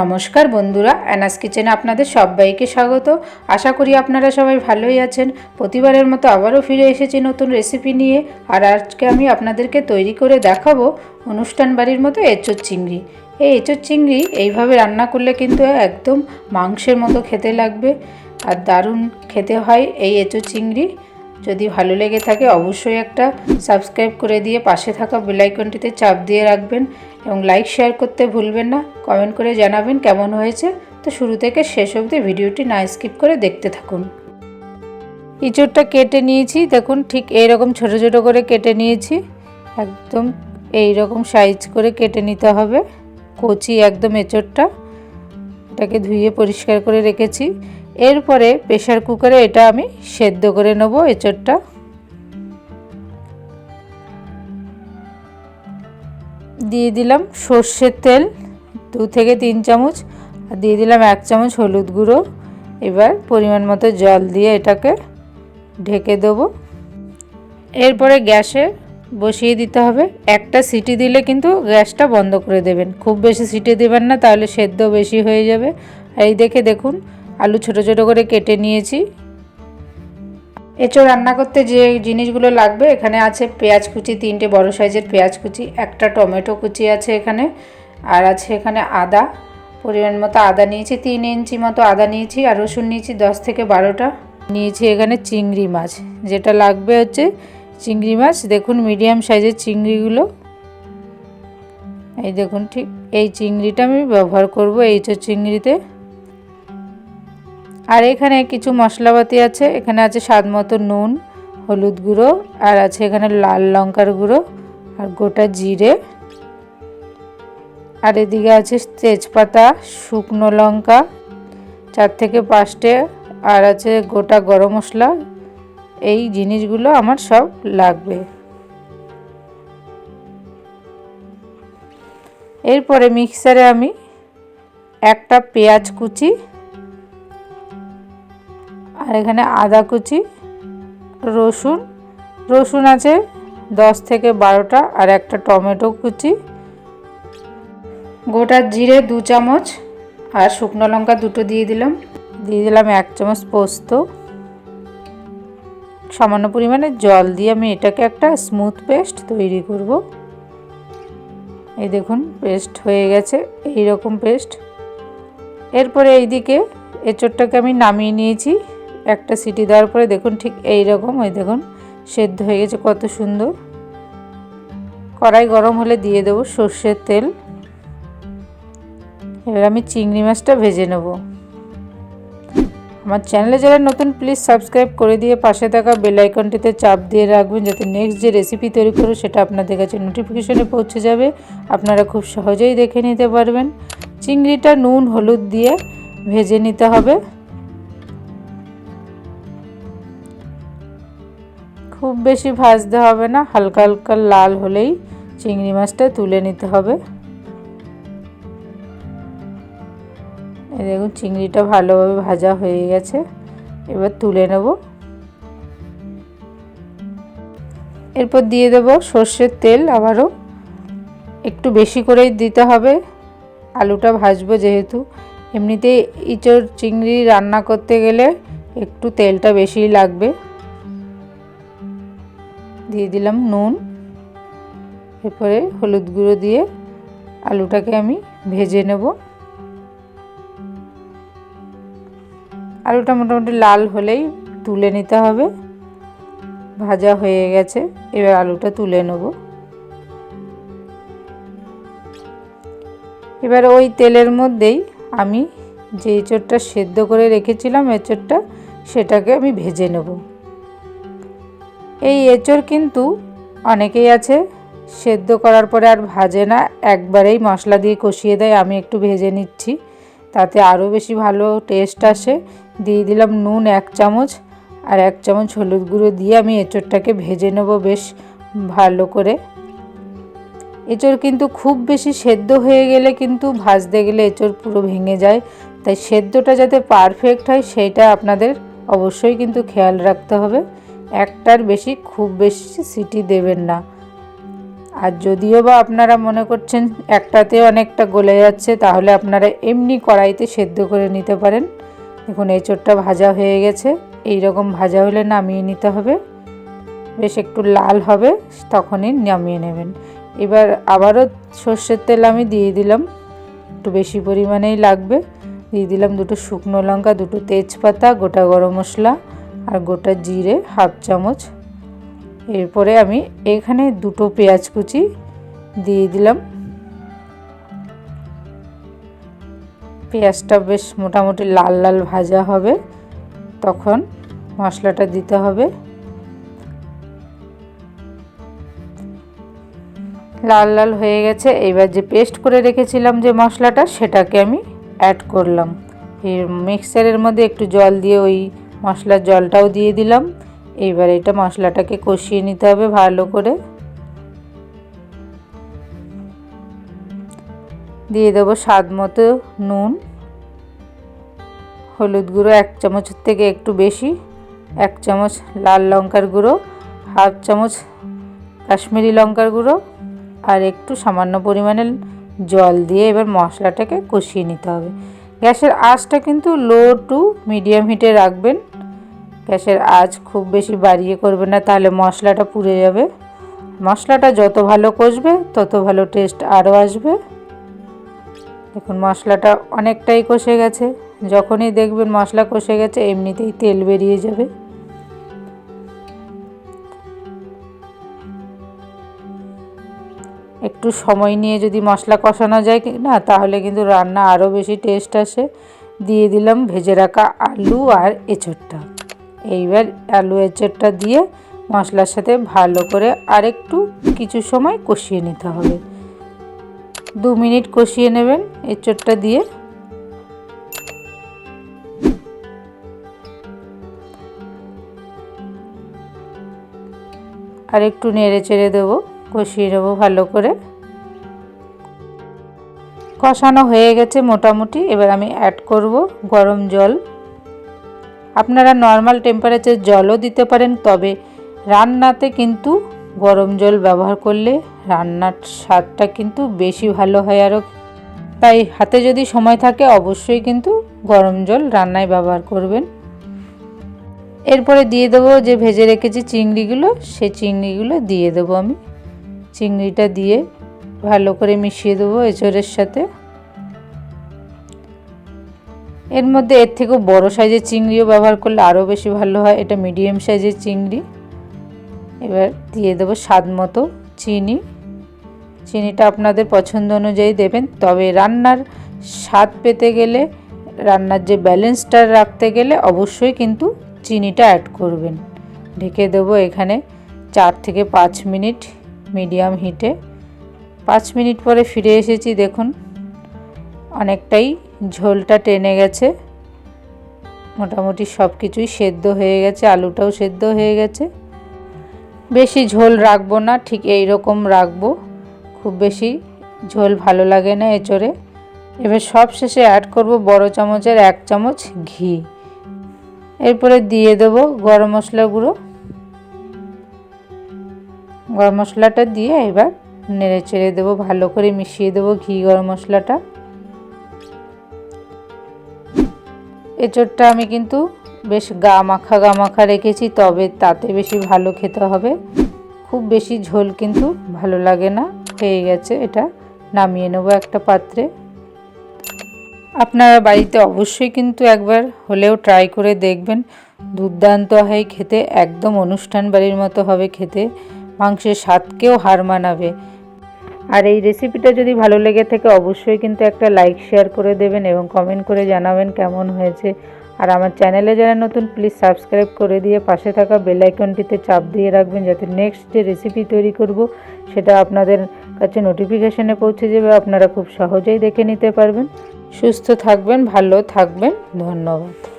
নমস্কার বন্ধুরা, অ্যানাস কিচেনে আপনাদের সবাইকে স্বাগত। আশা করি আপনারা সবাই ভালোই আছেন। প্রতিবারের মতো আবারও ফিরে এসেছি নতুন রেসিপি নিয়ে। আর আজকে আমি আপনাদেরকে তৈরি করে দেখাবো অনুষ্ঠান বাড়ির মতো এঁচোর চিংড়ি। এই এঁচোর চিংড়ি এইভাবে রান্না করলে কিন্তু একদম মাংসের মতো খেতে লাগবে। আর দারুণ খেতে হয় এই এঁচোর চিংড়ি। যদি ভালো লেগে থাকে, অবশ্যই একটা সাবস্ক্রাইব করে দিয়ে পাশে থাকা বেলাইকনটিতে চাপ দিয়ে রাখবেন এবং লাইক, শেয়ার করতে ভুলবেন না। কমেন্ট করে জানাবেন কেমন হয়েছে। তো শুরু থেকে শেষ অবধি ভিডিওটি না স্কিপ করে দেখতে থাকুন। ইঁচড়টা কেটে নিয়েছি। দেখুন, ঠিক এইরকম ছোট ছোট করে কেটে নিয়েছি। একদম এই রকম সাইজ করে কেটে নিতে হবে। কচি একদম এঁচড়টা। এটাকে ধুয়ে পরিষ্কার করে রেখেছি। এরপরে প্রেশার কুকারে এটা আমি সেদ্ধ করে নেব এঁচড়টা। দিয়ে দিলাম সর্ষের তেল, দু থেকে তিন চামচ, আর দিয়ে দিলাম এক চামচ হলুদ গুঁড়ো। এবার পরিমাণ মতো জল দিয়ে এটাকে ঢেকে দেবো। এরপরে গ্যাসে বসিয়ে দিতে হবে। একটা সিটি দিলে কিন্তু গ্যাসটা বন্ধ করে দেবেন। খুব বেশি সিটি দেবেন না, তাহলে সেদ্ধ বেশি হয়ে যাবে। আর এই দেখে দেখুন আলু ছোট ছোট করে কেটে নিয়েছি। এঁচো রান্না করতে যে জিনিসগুলো লাগবে, এখানে আছে পেঁয়াজ কুচি, তিনটে বড় সাইজের পেঁয়াজ কুচি, একটা টমেটো কুচি আছে এখানে, আর আছে এখানে আদা। পরিমাণ মতো আদা নিয়েছি, তিন ইঞ্চি মতো আদা নিয়েছি, আর রসুন নিয়েছি দশ থেকে বারোটা। নিয়েছি এখানে চিংড়ি মাছ, যেটা লাগবে হচ্ছে চিংড়ি মাছ। দেখুন মিডিয়াম সাইজের চিংড়িগুলো। এই দেখুন ঠিক এই চিংড়িটা আমি ব্যবহার করব এই চিংড়িতে। আর এখানে কিছু মশলাপাতি আছে। এখানে আছে স্বাদ মতো নুন, হলুদ গুঁড়ো, আর আছে এখানে লাল লঙ্কার গুঁড়ো আর গোটা জিরে। আর এদিকে আছে তেজপাতা, শুকনো লঙ্কা, চার থেকে পাঁচটে, আর আছে গোটা গরম মশলা। এই জিনিসগুলো আমার সব লাগবে। এরপরে মিক্সারে আমি একটা পেঁয়াজ কুচি আর এখানে আদা কুচি, রসুন রসুন আছে দশ থেকে বারোটা আর একটা টমেটো কুচি, গোটা জিরে দু চামচ আর শুকনো লঙ্কা দুটো দিয়ে দিলাম দিয়ে দিলাম এক চামচ পোস্ত। সামান্য পরিমাণে জল দিয়ে আমি এটাকে একটা স্মুথ পেস্ট তৈরি করব। এই দেখুন, পেস্ট হয়ে গেছে এই রকম পেস্ট। এরপরে এইদিকে এঁচড়টাকে আমি নামিয়ে নিয়েছি। একটা সিটি দেওয়ার পরে দেখুন ঠিক এই রকম, ওই দেখুন, সেদ্ধ হয়ে গেছে, কত সুন্দর। কড়াই গরম হলে দিয়ে দেবো সর্ষের তেল। এবার আমি চিংড়ি মাছটা ভেজে নেব। আমার চ্যানেলে যারা নতুন, প্লিজ সাবস্ক্রাইব করে দিয়ে পাশে থাকা বেল আইকনটিতে চাপ দিয়ে রাখবেন, যাতে নেক্সট যে রেসিপি তৈরি করো সেটা আপনাদের কাছে নোটিফিকেশনে পৌঁছে যাবে। আপনারা খুব সহজেই দেখে নিতে পারবেন। চিংড়িটা নুন, হলুদ দিয়ে ভেজে নিতে হবে। খুব বেশি ভাজতে হবে না, হালকা হালকা লাল হলেই চিংড়ি মাছটা তুলে নিতে হবে। দেখুন, চিংড়িটা ভালোভাবে ভাজা হয়ে গেছে। এবার তুলে নেব। এরপর দিয়ে দেব সর্ষের তেল আবারও। একটু বেশি করেই দিতে হবে। আলুটা ভাজবো যেহেতু। এমনিতে ইঁচড় চিংড়ি রান্না করতে গেলে একটু তেলটা বেশিই লাগবে। দিয়ে দিলাম নুন। এরপরে হলুদ গুঁড়ো দিয়ে আলুটাকে আমি ভেজে নেব। আলুটা মোটামুটি লাল হলেই তুলে নিতে হবে। ভাজা হয়ে গেছে, এবার আলুটা তুলে নেব। এবার ওই তেলের মধ্যেই আমি যে এঁচড়টা সেদ্ধ করে রেখেছিলাম, এঁচড়টা সেটাকে আমি ভেজে নেব। এই এঁচড় কিন্তু অনেকেই আছে, সেদ্ধ করার পরে আর ভাজে না, একবারেই মশলা দিয়ে কষিয়ে দেয়, আমি একটু ভেজে নিচ্ছি, তাতে আরও বেশি ভালো টেস্ট আসে। দিয়ে দিলাম নুন এক চামচ আর এক চামচ হলুদ গুঁড়ো দিয়ে আমি এঁচড়টাকে ভেজে নেব বেশ ভালো করে। এঁচড় কিন্তু খুব বেশি সেদ্ধ হয়ে গেলে কিন্তু ভাজতে গেলে এঁচড় পুরো ভেঙে যায়, তাই সেদ্ধটা যাতে পারফেক্ট হয় সেইটা আপনাদের অবশ্যই কিন্তু খেয়াল রাখতে হবে। একটার বেশি খুব বেশি সিটি দেবেন না। আর যদিও বা আপনারা মনে করছেন একটাতে অনেকটা গলে যাচ্ছে, তাহলে আপনারা এমনি কড়াইতে সেদ্ধ করে নিতে পারেন। দেখুন, এঁচোড়টা ভাজা হয়ে গেছে। এই রকম ভাজা হলে নামিয়ে নিতে হবে। বেশ একটু লাল হবে, তখনই নামিয়ে নেবেন। এবার আবারও সর্ষের তেল আমি দিয়ে দিলাম। একটু বেশি পরিমাণেই লাগবে। দিয়ে দিলাম দুটো শুকনো লঙ্কা, দুটো তেজপাতা, গোটা গরম মশলা। আর গোটা জিরে হাফ চামচ। এরপরে আমি এখানে দুটো পেঁয়াজ কুচি দিয়ে দিলাম। পেঁয়াজটা বেশ মোটামুটি লাল লাল ভাজা হবে। তখন মশলাটা দিতে হবে। লাল লাল হয়ে গেছে। এবার যে পেস্ট করে রেখেছিলাম যে মশলাটা, সেটাকে আমি অ্যাড করলাম। মিক্সারের মধ্যে একটু জল দিয়ে ওই মশলার জলটাও দিয়ে দিলাম। এইবার এটা মশলাটাকে কষিয়ে নিতে হবে ভালো করে। দিয়ে দেবো স্বাদ মতো নুন। হলুদ গুঁড়ো এক চামচের থেকে একটু বেশি। এক চামচ লাল লঙ্কার গুঁড়ো। হাফ চামচ কাশ্মীরি লঙ্কার গুঁড়ো। আর একটু সামান্য পরিমাণে জল দিয়ে এবার মশলাটাকে কষিয়ে নিতে হবে। গ্যাসের আঁচটা কিন্তু লো টু মিডিয়াম হিটে রাখবেন। গ্যাসের আঁচ খুব বেশি বাড়িয়ে করবে না, তাহলে মশলাটা পুড়ে যাবে। মশলাটা যত ভালো কষবে, তত ভালো টেস্ট আরও আসবে। দেখুন, মশলাটা অনেকটাই কষে গেছে। যখনই দেখবেন মশলা কষে গেছে, এমনিতেই তেল বেরিয়ে যাবে। একটু সময় নিয়ে যদি মশলা কষানো যায় না, তাহলে কিন্তু রান্না আরও বেশি টেস্ট আসে। দিয়ে দিলাম ভেজে রাখা আলু আর এঁচড়টা। এইবার আলু এঁচড়টা দিয়ে মশলার সাথে ভালো করে আরেকটু কিছু সময় কষিয়ে নিতে হবে। দু মিনিট কষিয়ে নেবেন এঁচড়টা দিয়ে। আর একটু নেড়ে চেড়ে দেবো, কষিয়ে নেব ভালো করে। কষানো হয়ে গেছে মোটামুটি, এবার আমি অ্যাড করব গরম জল। আপনারা নর্মাল টেম্পারেচার জলও দিতে পারেন, তবে রান্নাতে কিন্তু গরম জল ব্যবহার করলে রান্নার স্বাদটা কিন্তু বেশি ভালো হয় আরও। তাই হাতে যদি সময় থাকে অবশ্যই কিন্তু গরম জল রান্নায় ব্যবহার করবেন। এরপরে দিয়ে দেবো যে ভেজে রেখেছি চিংড়িগুলো সেই চিংড়িগুলো দিয়ে দেবো আমি। চিংড়িটা দিয়ে ভালো করে মিশিয়ে দেবো এঁচড়ের সাথে। এর মধ্যে এর থেকেও বড় সাইজের চিংড়িও ব্যবহার করলে আরও বেশি ভালো হয়। এটা মিডিয়াম সাইজের চিংড়ি। এবার দিয়ে দেবো স্বাদ মতো চিনি। চিনিটা আপনাদের পছন্দ অনুযায়ী দেবেন। তবে রান্নার স্বাদ পেতে গেলে, রান্নার যে ব্যালেন্সটা রাখতে গেলে অবশ্যই কিন্তু চিনিটা অ্যাড করবেন। ঢেকে দেবো এখানে চার থেকে পাঁচ মিনিট মিডিয়াম হিটে। পাঁচ মিনিট পরে ফিরে এসেছি, দেখুন। অনেকটাই ঝোলটা টেনে গেছে। মোটামুটি সব কিছুই সেদ্ধ হয়ে গেছে, আলুটাও সেদ্ধ হয়ে গেছে। বেশি ঝোল রাখব না, ঠিক এই রকম রাখব। খুব বেশি ঝোল ভালো লাগে না এচড়ে। এবার সব শেষে অ্যাড করব বড় চামচের এক চামচ ঘি। এরপরে দিয়ে দেব গরম মশলা গুঁড়ো। গরম মশলাটা দিয়ে এবার নেড়ে চেড়ে দেবো, ভালো করে মিশিয়ে দেবো ঘি গরম মশলাটা। এঁচড়টা আমি কিন্তু বেশ গা মাখা গা মাখা রেখেছি, তবে তাতে বেশি ভালো খেতে হবে। খুব বেশি ঝোল কিন্তু ভালো লাগে না, হয়ে গেছে এটা, নামিয়ে নেব একটা পাত্রে। আপনারা বাড়িতে অবশ্যই কিন্তু একবার হলেও ট্রাই করে দেখবেন, দুর্দান্ত হয় খেতে, একদম অনুষ্ঠান বাড়ির মতো হবে খেতে, মাংসের স্বাদকেও হার মানাবে। আর এই রেসিপিটা যদি ভালো লেগে থাকে, অবশ্যই কিন্তু একটা লাইক শেয়ার করে দেবেন এবং কমেন্ট করে জানাবেন কেমন হয়েছে। আর আমার চ্যানেলে যারা নতুন প্লিজ সাবস্ক্রাইব করে দিয়ে পাশে থাকা বেল আইকনটিতে চাপ দিয়ে রাখবেন যাতে নেক্সট যে রেসিপি তৈরি করব, সেটা আপনাদের কাছে নোটিফিকেশনে পৌঁছে যাবে। আপনারা খুব সহজেই দেখে নিতে পারবেন। সুস্থ থাকবেন, ভালো থাকবেন। ধন্যবাদ।